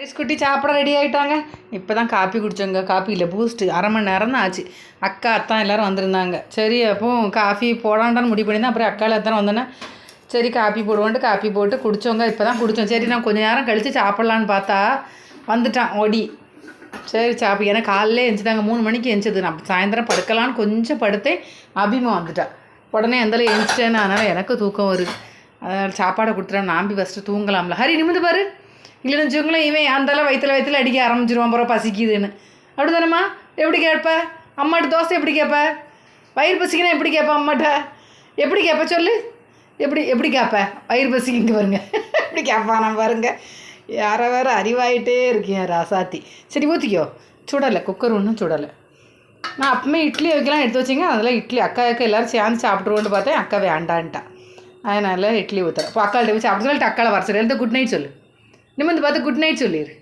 ஹரிஸ் குட்டி சாப்பிட ரெடி ஆகிட்டாங்க இப்போ தான் காப்பி குடித்தோங்க காப்பி இல்லை பூஸ்ட்டு அரை மணி நேரம் தான் ஆச்சு. அக்கா அத்தான் எல்லோரும் வந்திருந்தாங்க. சரி அப்போ காஃபி போடாண்டான்னு முடிவு பண்ணி தான் அப்புறம் அக்காவில் எத்தனை வந்தோன்னே சரி காப்பி போடுவோன்ட்டு காப்பி போட்டு குடித்தோங்க இப்போ தான் குடித்தோம் சரி நான் கொஞ்சம் நேரம் கழித்து சாப்பிட்லான்னு பார்த்தா வந்துட்டான் ஒடி சரி சாப்பி. ஏன்னா காலையிலே எழுந்துட்டாங்க மூணு மணிக்கு எழுந்தது நான் சாயந்தரம் படுக்கலான்னு கொஞ்சம் படுத்தேன். அபிமா வந்துட்டான். உடனே எந்தளவு எழுந்துட்டேன்னு அதனால் எனக்கு தூக்கம் வருது. அதனால் சாப்பாடை கொடுத்துட்டேன். நாம்பி ஃபஸ்ட்டு தூங்கலாம்ல. ஹரி நிமிந்து பாரு. இல்லைன்னு வச்சுக்கோங்களேன் இவன் அந்தளவு வயிற்றுல வயிற்றுல அடிக்க ஆரம்பிச்சிருவான் அப்புறம் பசிக்குதுன்னு. அப்படி தானேம்மா எப்படி கேட்ப? அம்மாட்ட தோசை எப்படி கேட்ப? வயிறு பசிக்குன்னா எப்படி கேட்ப அம்மாட்ட? எப்படி கேட்ப சொல்லு? எப்படி எப்படி கேட்ப? வயிறு பசிக்கு பாருங்க. எப்படி கேட்பான் பாருங்க. யார வேற அறிவாயிட்டே இருக்கேன் ராசாத்தி. சரி ஊற்றிக்கோ சுடலை குக்கர் ஒன்றும் சுடலை. நான் அப்பவுமே இட்லி வைக்கலாம் எடுத்து வச்சிங்க அதெல்லாம் இட்லி. அக்கா அக்கா எல்லோரும் சேர்ந்து சாப்பிட்ருவோன்னு பார்த்தேன். அக்கா வேண்டான்ட்டான் அதனால் இட்லி ஊற்றுறேன் இப்போ அக்காள்கிட்ட போய் சாப்பிட சொல்லிட்டு அக்காவை வர சொல்லு. குட் நைட் சொல்லு. நிமிந்து பார்த்து குட் நைட் சொல்லிடு